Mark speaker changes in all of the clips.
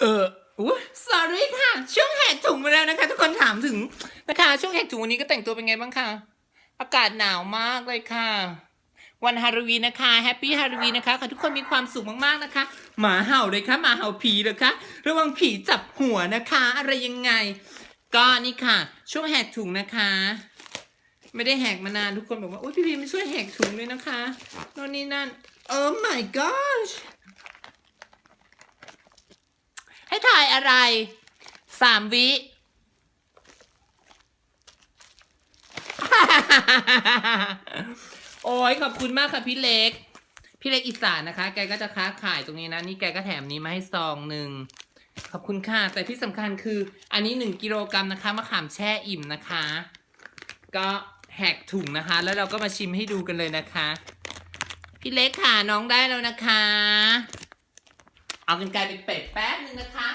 Speaker 1: เอออุ้ย sorry ค่ะ ช่วงแหกถุงมาแล้วนะคะ ทุกคนถามถึงนะคะ ช่วงแหกถุงวันนี้ก็แต่งตัวเป็นไงบ้างคะ อากาศหนาวมากเลยค่ะ วันฮาโลวีนนะคะ แฮปปี้ฮาโลวีนนะคะขอทุกคนมีความสุขมากๆนะคะ หมาเห่าเลยค่ะหมาเห่าผีเลยค่ะระวังผีจับหัวนะคะ อะไรยังไง ก็นี่ค่ะ ช่วงแหกถุงนะคะ ไม่ได้แหกมานานทุกคนบอกว่า โอ้ยพี่พีไม่ช่วยแหกถุงเลยนะคะโน่นนี่นั่น Oh my gosh ให้ถ่าย อะไรสามวิโอ้ยขอบคุณมากค่ะพี่เล็ก พี่เล็กอีสานนะคะ แกก็จะค้าขายตรงนี้นะ นี่แกก็แถมนี้มาให้ซองหนึ่งขอบคุณค่ะ แต่ที่สำคัญคืออันนี้หนึ่งกิโลกรัมนะคะมะขามแช่อิ่มนะคะ ก็แหกถุงนะคะ แล้วเราก็มาชิมให้ดูกันเลยนะคะ พี่เล็กค่ะน้องได้แล้วนะคะ เอากันไกลเป็นเป็ดแป๊บนึงนะคะ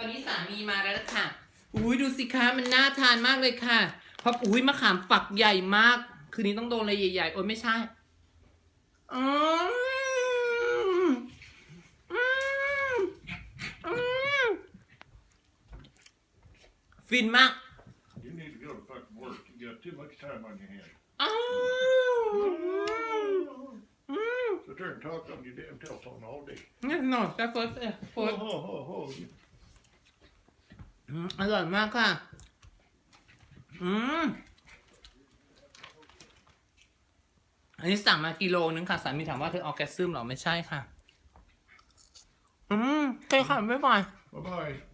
Speaker 1: อนนี้สามีมาแล้วนะคะอุ้ยดูสิคะมันน่าทานมากเลยค่ะ เพราะอุ้ยมะขามฝักใหญ่มาก คืนนี้ต้องโดนอะไรใหญ่ๆ โอ้ยไม่ใช่อืมอืมอืมฟินมาก
Speaker 2: You need to go to fucking work. You got too much time on your hands.
Speaker 1: อ้าวอืม
Speaker 2: Sit there and talk on your damn telephone all day.
Speaker 1: นี่หน่อยแต่เฟิร์สเฟิ
Speaker 2: Oh,
Speaker 1: ร์ส
Speaker 2: oh, oh, oh.
Speaker 1: อร่อยมากค่ะ อืม อันนี้สั่งมากิโลนึงค่ะ สามีถามว่าเธอออาแกซึมหรอ ไม่ใช่ค่ะ อืมเคยค่ะไม่บ่อย
Speaker 2: Bye bye.